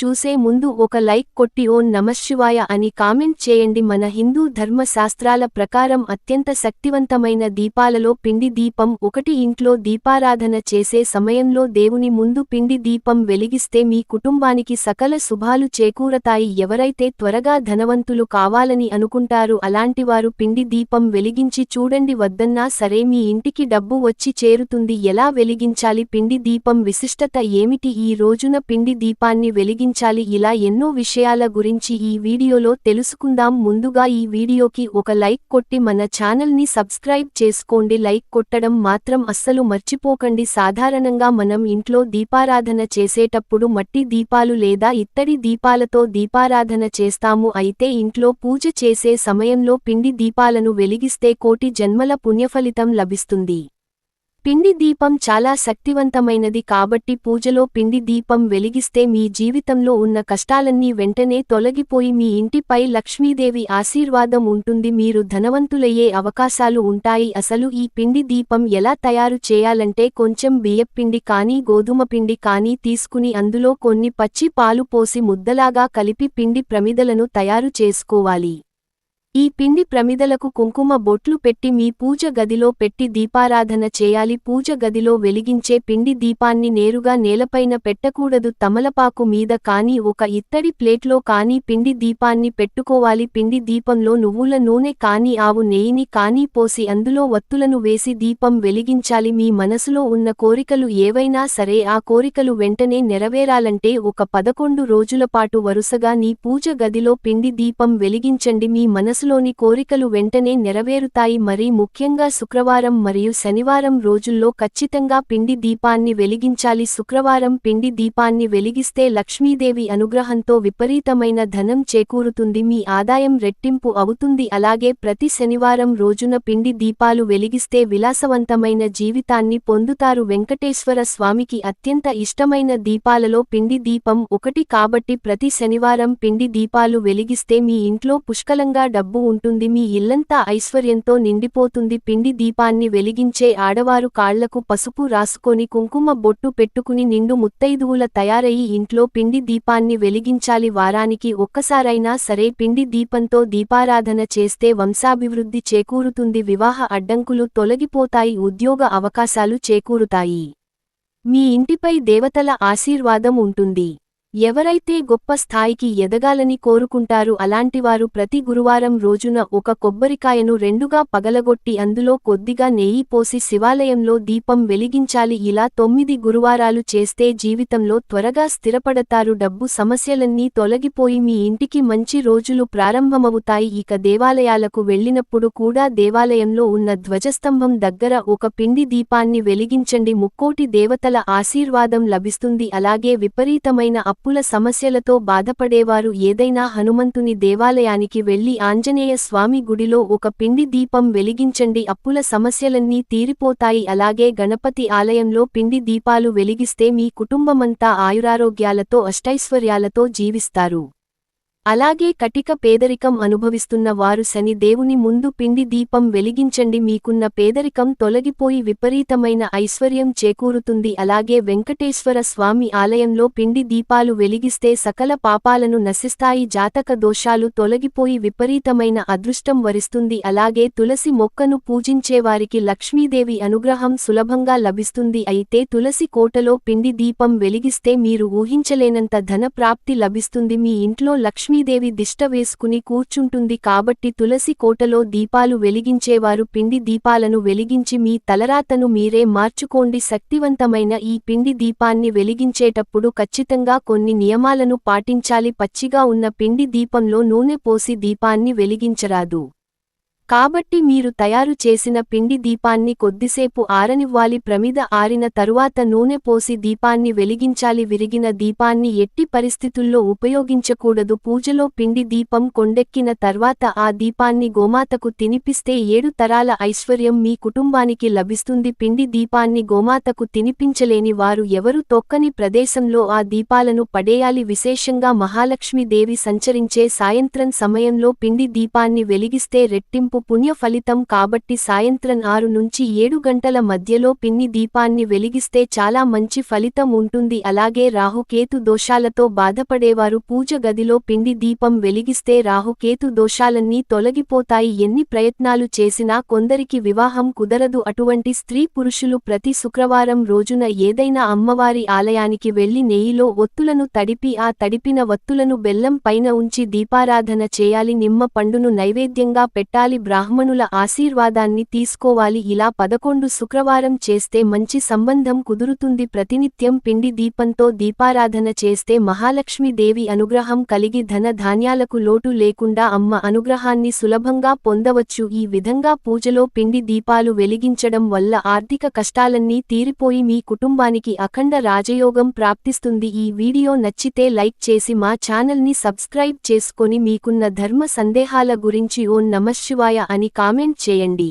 చూసే ముందు ఒక లైక్ కొట్టి ఓన్ నమశివాయ అని కామెంట్ చేయండి. మన హిందూ ధర్మశాస్త్రాల ప్రకారం అత్యంత శక్తివంతమైన దీపాలలో పిండి దీపం ఒకటి. ఇంట్లో దీపారాధన చేసే సమయంలో దేవుని ముందు పిండి దీపం వెలిగిస్తే మీ కుటుంబానికి సకల శుభాలు చేకూరతాయి. ఎవరైతే త్వరగా ధనవంతులు కావాలని అనుకుంటారు అలాంటివారు పిండి దీపం వెలిగించి చూడండి. వద్దన్నా సరే మీ ఇంటికి డబ్బు వచ్చి చేరుతుంది. ఎలా వెలిగించాలి? పిండి దీపం విశిష్టత ఏమిటి? ఈ రోజున పిండి దీపాన్ని వెలిగి వెలిగించాలి ఇలా ఎన్నో విషయాల గురించి ఈ వీడియోలో తెలుసుకుందాం. ముందుగా ఈ వీడియోకి ఒక లైక్ కొట్టి మన ఛానల్ని సబ్స్క్రైబ్ చేసుకోండి. లైక్ కొట్టడం మాత్రం అస్సలు మర్చిపోకండి. సాధారణంగా మనం ఇంట్లో దీపారాధన చేసేటప్పుడు మట్టి దీపాలు లేదా ఇత్తడి దీపాలతో దీపారాధన చేస్తాము. అయితే ఇంట్లో పూజ చేసే సమయంలో పిండి దీపాలను వెలిగిస్తే కోటి జన్మల పుణ్యఫలితం లభిస్తుంది. పిండి దీపం చాలా శక్తివంతమైనది కాబట్టి పూజలో పిండి దీపం వెలిగిస్తే మీ జీవితంలో ఉన్న కష్టాలన్నీ వెంటనే తొలగిపోయి మీ ఇంటిపై లక్ష్మీదేవి ఆశీర్వాదం ఉంటుంది. మీరు ధనవంతులయ్యే అవకాశాలు ఉంటాయి. అసలు ఈ పిండి దీపం ఎలా తయారు చేయాలంటే కొంచెం బియ్యపిండి కానీ గోధుమ పిండి కానీ తీసుకుని అందులో కొన్ని పచ్చి పాలు పోసి ముద్దలాగా కలిపి పిండి ప్రమిదలను తయారు చేసుకోవాలి. ఈ పిండి ప్రమిదలకు కుంకుమ బొట్లు పెట్టి మీ పూజ గదిలో పెట్టి దీపారాధన చేయాలి. పూజ గదిలో వెలిగించే పిండి దీపాన్ని నేరుగా నేలపైన పెట్టకూడదు. తమలపాకు మీద కానీ ఒక ఇత్తడి ప్లేట్లో కానీ పిండి దీపాన్ని పెట్టుకోవాలి. పిండి దీపంలో నువ్వుల నూనె కానీ ఆవు నెయ్యిని కానీ పోసి అందులో వత్తులను వేసి దీపం వెలిగించాలి. మీ మనసులో ఉన్న కోరికలు ఏవైనా సరే ఆ కోరికలు వెంటనే నెరవేరాలంటే ఒక పదకొండు రోజులపాటు వరుసగా నీ పూజ గదిలో పిండి దీపం వెలిగించండి. మీ మనసు మనసులోని కోరికలు వెంటనే నెరవేరుతాయి. మరీ ముఖ్యంగా శుక్రవారం మరియు శనివారం రోజుల్లో ఖచ్చితంగా పిండి దీపాన్ని వెలిగించాలి. శుక్రవారం పిండి దీపాన్ని వెలిగిస్తే లక్ష్మీదేవి అనుగ్రహంతో విపరీతమైన ధనం చేకూరుతుంది. మీ ఆదాయం రెట్టింపు అవుతుంది. అలాగే ప్రతి శనివారం రోజున పిండి దీపాలు వెలిగిస్తే విలాసవంతమైన జీవితాన్ని పొందుతారు. వెంకటేశ్వర స్వామికి అత్యంత ఇష్టమైన దీపాలలో పిండి దీపం ఒకటి. కాబట్టి ప్రతి శనివారం పిండి దీపాలు వెలిగిస్తే మీ ఇంట్లో పుష్కలంగా డబ్బు డబ్బు ఉంటుంది. మీ ఇల్లంతా ఐశ్వర్యంతో నిండిపోతుంది. పిండి దీపాన్ని వెలిగించే ఆడవారు కాళ్ళకు పసుపు రాసుకొని కుంకుమ బొట్టు పెట్టుకుని నిండు ముత్తైదువుల తయారయి ఇంట్లో పిండి దీపాన్ని వెలిగించాలి. వారానికి ఒక్కసారైనా సరే పిండి దీపంతో దీపారాధన చేస్తే వంశాభివృద్ధి చేకూరుతుంది. వివాహ అడ్డంకులు తొలగిపోతాయి. ఉద్యోగ అవకాశాలు చేకూరుతాయి. మీ ఇంటిపై దేవతల ఆశీర్వాదం ఉంటుంది. ఎవరైతే గొప్ప స్థాయికి ఎదగాలని కోరుకుంటారు అలాంటివారు ప్రతి గురువారం రోజున ఒక కొబ్బరికాయను రెండుగా పగలగొట్టి అందులో కొద్దిగా నెయ్యి పోసి శివాలయంలో దీపం వెలిగించాలి. ఇలా తొమ్మిది గురువారాలు చేస్తే జీవితంలో త్వరగా స్థిరపడతారు. డబ్బు సమస్యలన్నీ తొలగిపోయి మీ ఇంటికి మంచి రోజులు ప్రారంభమవుతాయి. ఇక దేవాలయాలకు వెళ్ళినప్పుడు కూడా దేవాలయంలో ఉన్న ధ్వజస్తంభం దగ్గర ఒక పిండి దీపాన్ని వెలిగించండి. ముక్కోటి దేవతల ఆశీర్వాదం లభిస్తుంది. అలాగే విపరీతమైన అప్పుల సమస్యలతో బాధపడేవారు ఏదైనా హనుమంతుని దేవాలయానికి వెళ్ళి ఆంజనేయ స్వామి గుడిలో ఒక పిండి దీపం వెలిగించండి అప్పుల సమస్యలన్నీ తీరిపోతాయి. అలాగే గణపతి ఆలయంలో పిండి దీపాలు వెలిగిస్తే మీ కుటుంబమంతా ఆయురారోగ్యాలతో అష్టైశ్వర్యాలతో జీవిస్తారు. అలాగే కటిక పేదరికం అనుభవిస్తున్న వారు శని దేవుని ముందు పిండి దీపం వెలిగించండి మీకున్న పేదరికం తొలగిపోయి విపరీతమైన ఐశ్వర్యం చేకూరుతుంది. అలాగే వెంకటేశ్వర స్వామి ఆలయంలో పిండి దీపాలు వెలిగిస్తే సకల పాపాలను నశిస్తాయి జాతక దోషాలు తొలగిపోయి విపరీతమైన అదృష్టం వరిస్తుంది. అలాగే తులసి మొక్కను పూజించేవారికి లక్ష్మీదేవి అనుగ్రహం సులభంగా లభిస్తుంది. అయితే తులసి కోటలో పిండి దీపం వెలిగిస్తే మీరు ఊహించలేనంత ధన ప్రాప్తి లభిస్తుంది. మీ ఇంట్లో లక్ష్మీ లక్ష్మీదేవి దిష్ట వేసుకుని కూర్చుంటుంది కాబట్టి తులసి కోటలో దీపాలు వెలిగించేవారు పిండి దీపాలను వెలిగించి మీ తలరాతను మీరే మార్చుకోండి. శక్తివంతమైన ఈ పిండి దీపాన్ని వెలిగించేటప్పుడు ఖచ్చితంగా కొన్ని నియమాలను పాటించాలి. పచ్చిగా ఉన్న పిండి దీపంలో నూనె పోసి దీపాన్ని వెలిగించరాదు. కాబట్టి మీరు తయారు చేసిన పిండి దీపాన్ని కొద్దిసేపు ఆరనివ్వాలి. ప్రమిద ఆరిన తరువాత నూనె పోసి దీపాన్ని వెలిగించాలి. విరిగిన దీపాన్ని ఎట్టి పరిస్థితుల్లో ఉపయోగించకూడదు. పూజలో పిండి దీపం కొండెక్కిన తర్వాత ఆ దీపాన్ని గోమాతకు తినిపిస్తే ఏడు తరాల ఐశ్వర్యం మీ కుటుంబానికి లభిస్తుంది. పిండి దీపాన్ని గోమాతకు తినిపించలేని వారు ఎవరు? తొక్కని ప్రదేశంలో ఆ దీపాలను పడేయాలి. విశేషంగా మహాలక్ష్మీదేవి సంచరించే సాయంత్రం సమయంలో పిండి దీపాన్ని వెలిగిస్తే రెట్టింపు మనకు పుణ్య ఫలితం కాబట్టి సాయంత్రం ఆరు నుంచి ఏడు గంటల మధ్యలో పిన్ని దీపాన్ని వెలిగిస్తే చాలా మంచి ఫలితం ఉంటుంది. అలాగే రాహుకేతు దోషాలతో బాధపడేవారు పూజ గదిలో పిండి దీపం వెలిగిస్తే రాహుకేతు దోషాలన్నీ తొలగిపోతాయి. ఎన్ని ప్రయత్నాలు చేసినా కొందరికి వివాహం కుదరదు. అటువంటి స్త్రీ పురుషులు ప్రతి శుక్రవారం రోజున ఏదైనా అమ్మవారి ఆలయానికి వెళ్ళి నెయ్యిలో ఒత్తులను తడిపి ఆ తడిపిన వత్తులను బెల్లం పైన ఉంచి దీపారాధన చేయాలి. నిమ్మ పండును నైవేద్యంగా పెట్టాలి. బ్రాహ్మణుల ఆశీర్వాదాన్ని తీసుకోవాలి. ఇలా పదకొండు శుక్రవారం చేస్తే మంచి సంబంధం కుదురుతుంది. ప్రతినిత్యం పిండి దీపంతో దీపారాధన చేస్తే మహాలక్ష్మీదేవి అనుగ్రహం కలిగి ధన ధాన్యాలకు లోటు లేకుండా అమ్మ అనుగ్రహాన్ని సులభంగా పొందవచ్చు. ఈ విధంగా పూజలో పిండి దీపాలు వెలిగించడం వల్ల ఆర్థిక కష్టాలన్నీ తీరిపోయి మీ కుటుంబానికి అఖండ రాజయోగం ప్రాప్తిస్తుంది. ఈ వీడియో నచ్చితే లైక్ చేసి మా ఛానల్ని సబ్స్క్రైబ్ చేసుకొని మీకున్న ధర్మ సందేహాల గురించి ఓ నమశివాయ అని కామెంట్ చేయండి.